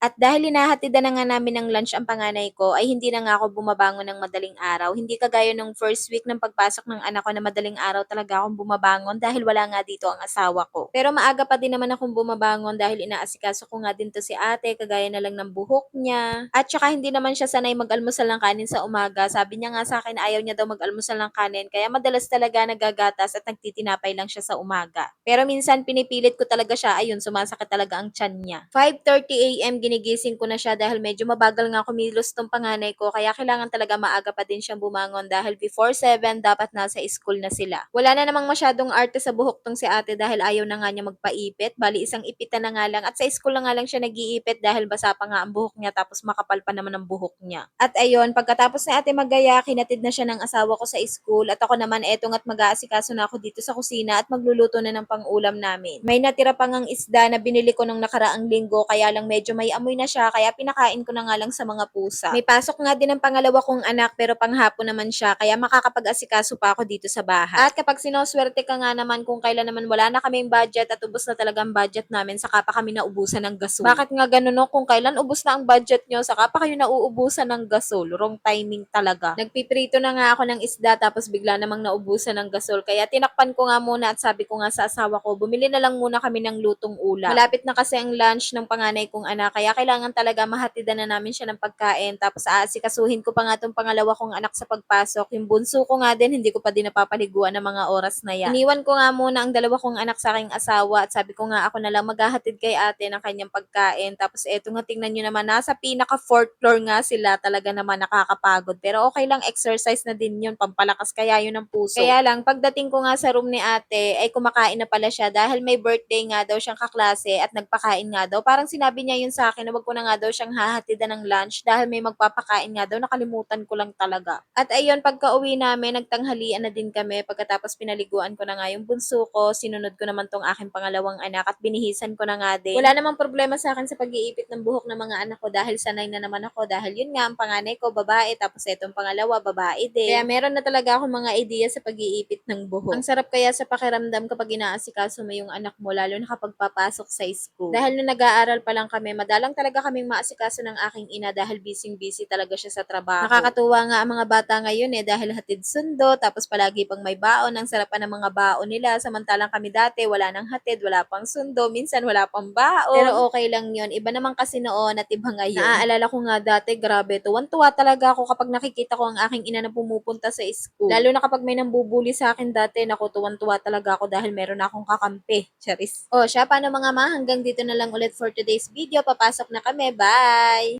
At dahil hinahatidan na nga namin ng lunch ang panganay ko, ay hindi na nga ako bumabangon ng madaling araw. Hindi kagaya nung first week ng pagpasok ng anak ko na madaling araw talaga akong bumabangon dahil wala nga dito ang asawa ko. Pero maaga pa din naman akong bumabangon dahil inaasikaso ko nga din to si ate, kagaya na lang ng buhok niya. At saka hindi naman siya sanay mag-almusal ng kanin sa umaga. Sabi niya nga sa akin ayaw niya daw mag-almusal ng kanin, kaya madalas talaga nagagatas at nagtitinapay lang siya sa umaga. Pero minsan pinipilit ko talaga siya, ayun, sumasakit talaga ang tiyan niya. 5.30 a.m. ginigising ko na siya dahil medyo mabagal nga kumilos tong panganay ko, kaya kailangan talaga maaga pa din siyang bumangon dahil before 7 dapat nasa school na sila. Wala na namang masyadong arte sa buhok tong si ate dahil ayaw na nga niya magpaipit, bali isang ipitan na nga lang at sa school na nga lang siya nag-iipit dahil basa pa nga ang buhok niya tapos makapal pa naman ang buhok niya. At ayun, pagkatapos ni ate magaya, kinatid na siya ng asawa ko sa school at ako naman etong at mag-aasikaso na ako dito sa kusina at magluluto na ng pang-ulam namin. May natira pa ngang isda na binili ko nung nakaraang linggo kaya lang medyo may amoy na siya kaya pinakain ko na nga lang sa mga pusa. May pasok nga din ang pangalawa kong anak pero panghapon naman siya kaya makakapag-asikaso pa ako dito sa bahay. At kapag sinoswerte ka nga naman kung kailan naman wala na kaming budget at ubos na talaga ang budget namin saka pa kami naubusan ng gasol. Bakit nga ganun no? Kung kailan ubos na ang budget nyo saka pa kayo nauubusan ng gasol. Wrong timing talaga. Nagpiprito na nga ako ng isda tapos bigla namang naubusan ng gasol kaya tinakpan ko nga muna at sabi ko nga sa asawa ko bumili na lang muna kami ng lutong ulam. Malapit na kasi ang lunch ng panganay kong anak kaya kailangan talaga mahatidan na namin siya ng pagkain tapos aasikasuhin ko pa nga tong pangalawa kong anak sa pagpasok. Yung bunso ko nga din hindi ko pa din napapaliguan ng mga oras na yan. Iniwan ko nga muna ang dalawa kong anak sa aking asawa at sabi ko nga ako na lang maghahatid kay ate ng kanyang pagkain. Tapos eto nga tingnan nyo naman nasa pinaka fourth floor nga sila talaga naman nakakapagod. Pero okay lang exercise na din yun pampalakas kaya yun ng puso. Kaya lang pagdating ko nga sa room ni ate ay kumakain na pala siya dahil may birthday nga daw siyang kaklase at nagpakain nga daw. Parang sinabi niya yun sa akin na wag ko na nga daw siyang hahatidan ng lunch dahil may magpapakain nga daw. Nakalimutan ko lang talaga. At ayun, pagka uwi namin, nagtanghalian na din kami. Pagkatapos pinaliguan ko na nga yung bunso ko, sinunod ko naman tong aking pangalawang anak at binihisan ko na nga din. Wala namang problema sa akin sa pag-iipit ng buhok ng mga anak ko dahil sanay na naman ako. Dahil yun nga, ang panganay ko, babae, tapos etong pangalawa, babae din. Kaya meron na talaga ako mga idea sa pag-iipit ng buhok. Ang sarap kaya sa pakiramdam kapag inaasikaso mo yung anak mo, lalo na kapag papasok sa school. Dahil nung nag-aaral pa lang kami, madalang talaga kaming maasikaso ng aking ina dahil busy-busy talaga siya sa trabaho. Nakakatuwa nga ang mga bata ngayon eh dahil hatid sundo, tapos palagi pang may baon, ang sarap pa ng mga baon nila. Samantalang kami dati, wala nang hatid, wala pang sundo, minsan wala pang baon. Pero okay lang yun. Iba naman kasi noon at iba ngayon. Naaalala ko nga dati, grabe, tuwan-tuwa talaga ako kapag nakikita ko ang aking ina na pumupunta sa school. Lalo na kapag may nambubuli sa akin dati, naku, tuwan-tuwa talaga ako dahil meron na akong kakampi. Charis. O, siya, paano mga ma? Hanggang dito na lang ulit for today's video. Papasok na kami. Bye!